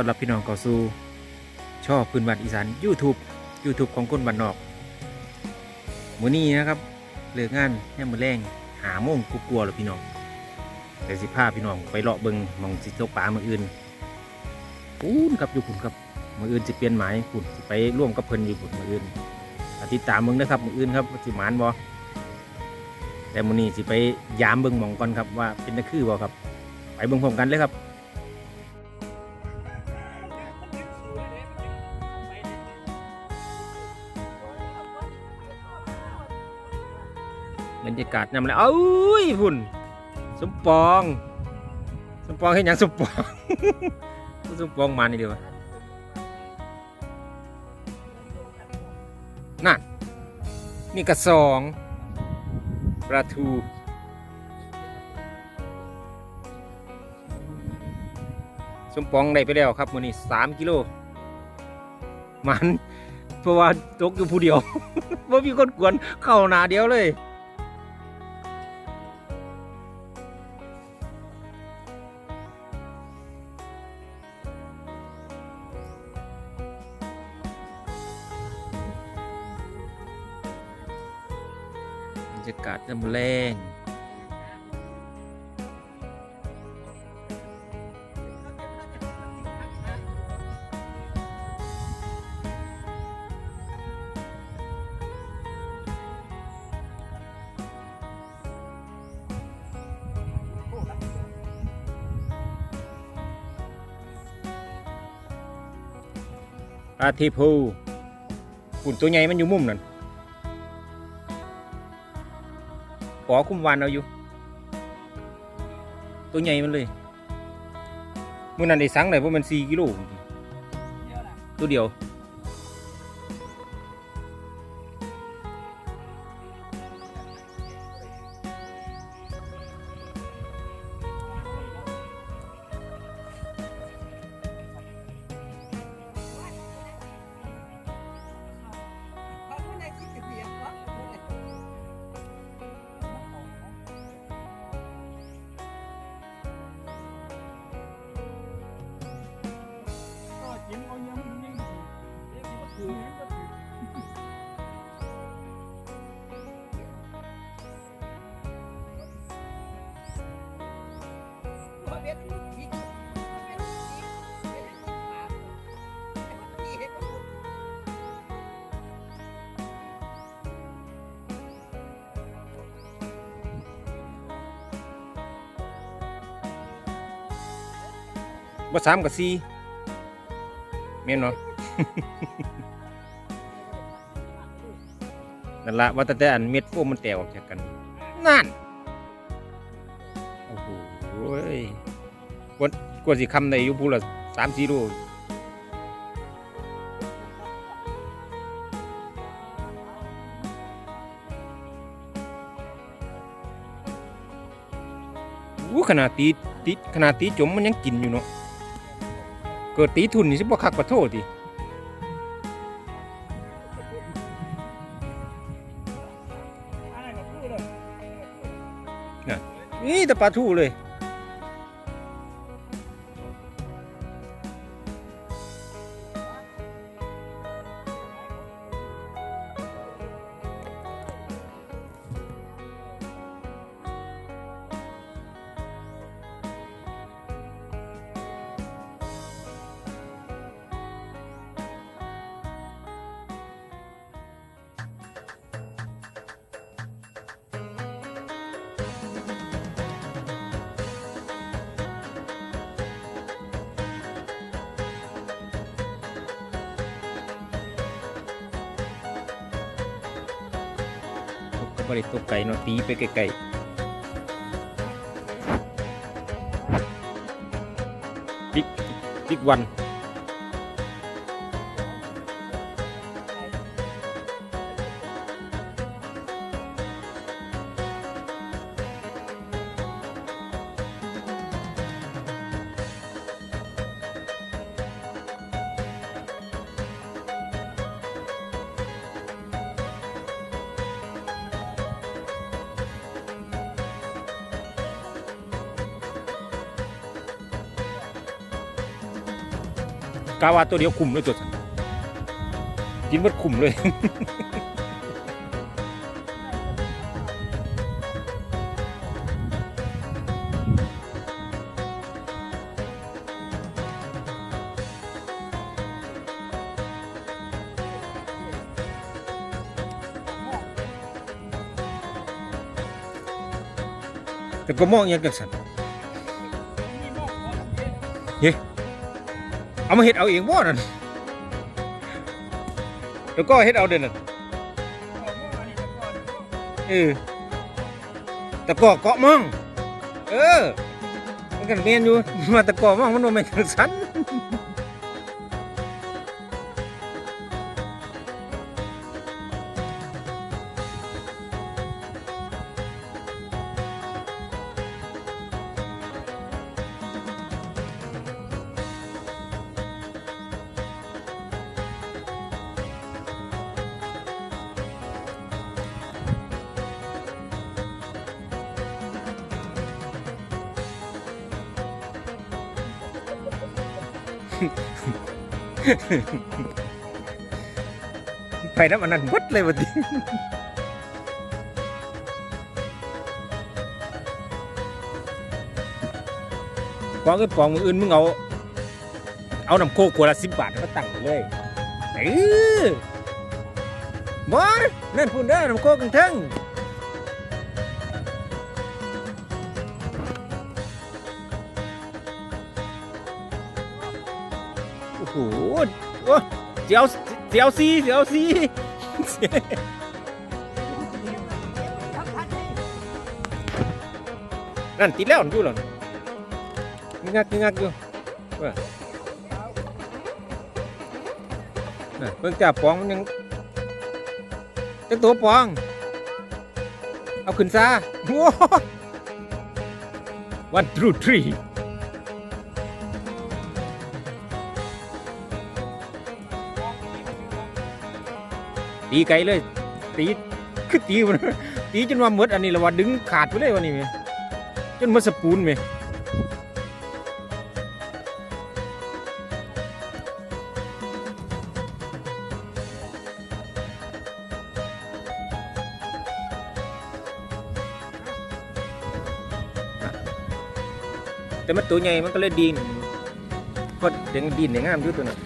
ต้อนรับพี่น้องเข้าสู่ช่อพื้นบ้านอีสาน YouTube YouTube ของคนบ้านนอกมื้อนี้นะครับเลิกงานแค่มื้อแรงหาโมงกลัวๆแล้วพี่น้องแต่สิพาพี่น้องไปเลาะเบิงมองสิตกปลามืออื่นปูนครับอยู่พุ่นครับมืออื่นสิเปลี่ยนหมายพุ่นไปร่วมกับเพิ่นอยู่พุ่นมืออื่นอาติดตามมึงนะครับมืออื่นครับว่าสิหมานบ่แต่มื้อนี้สิไปยามเบิงมองก่อนครับว่าเป็นตะคือบ่ครับ ไปเบิงพร้อมกันเลยครับ รยากาศนำแล้วเอ้ยพุ่น สมปอง สมปองเห็นยังสมปอง สมปองมานี่เดียวนั่นนี่กระสองปลาทูสมปองได้ไปแล้วครับมือนี้สามกิโลมันเพราะว่าตกอยู่ผู้เดียวว่ามีคนกวนเข้าหนาเดียวเลย รยากาศน้ำแรงปลาทีพูฝุ่นตัวใหญ่มันอยู่มุมนั่น ขอคุ้มวันเอาอยู่ ตัวใหญ่มันเลยมื่อนั้นได้สังได้ประมันสี่กิโลตัวเดียว บ่สามกับสี่เมียนเนาะนั่นละว่าแต่แต่อันเม็ดโฟมมันแตกออกจากกันนั่นโอ้โหกว่ากว่าสิคำในยู่พูละสามสี่โลอู้ขนาดตีตีขนาดตีจมมันยังกินอยู่เนาะ เกิดตีทุนนี่สิบ่คักกว่าโทษดินี่แต่ปลาทูเลย บริตกไก่เนาะตีไปไกลๆปิกปิกวัน กาวาตัวเดียวคุมเลยตัวสันกินหมดคุมเลยแต่ก็มองอยังจังสัน เอามาเห็ดเอาเองบ่นั่นแล้วก็เห็ดเอาเด่นนั่นเออตะกอเกาะมอง เออมันกันเมียนอยู่มาตะกอมองมันโดนแม่นจังสัน ไปน้ำอันนั้นเบดเลยวันนี้กองเงินกองมืออื่นมึงเอา เอาน้ำโคกขวดละสิบบาทมาตั้งไปเลยเออบอสนั่นพูดเด้น้ำโคกกันทั้ง โอ้โหโอ้เสียวเสียวซีเสียวซีนั่นติดแล้วอยู่หรองักงักอยู่ว่าน่ะเพิ่งจับปองมันยังจักตัวปอง เอาขึ้นซาว้าวันทรูทรี ตีไกลเลย ตีคือตีมันตีจนว่าหมดอันนี้ละว่าดึงขาดไปเลยวันนี้แม่จนมดสปูนไหมแต่มันตัวใหญ่มันก็เลยดินพอเด็งดินเด็งงามอยู่ตัวนั้น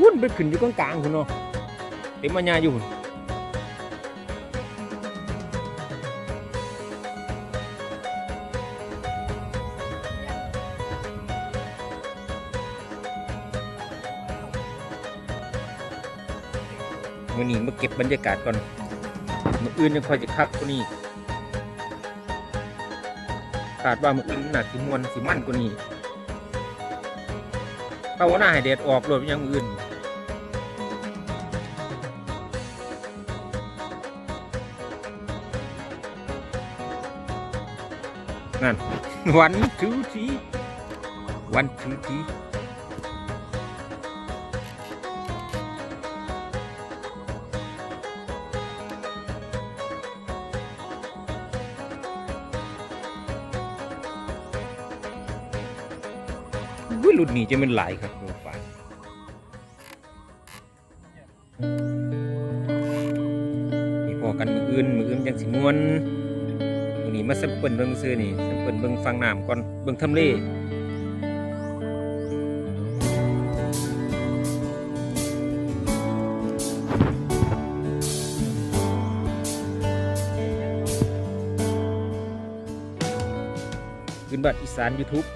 วุ่นไปขึ้นอยู่กลางๆคุณเนาะเต็มมัญาอยู่มื่อนี้มาเก็บบรรยากาศก่อนมื่ออื่นยังคอยจะคักกว่านี้คาดว่ามื่ออื่นน่าสิมวนสิมั่นกว่านี้ ภาวนาให้แดดออกรถยังอื่นนั่นวันทูทีวันทูที วิรุ่นนี้จะเป็นหลายครับโปรไฟล์มีพอกันมืออื่นมืออื่นยังสิมวนมือนี้มาสัมเปิลเบิ่งซื้อนี่สัมเปิลเบิ่งฟังน้ำก่อนเบิ่งทำเลขึ้นบัตรอีสาน YouTube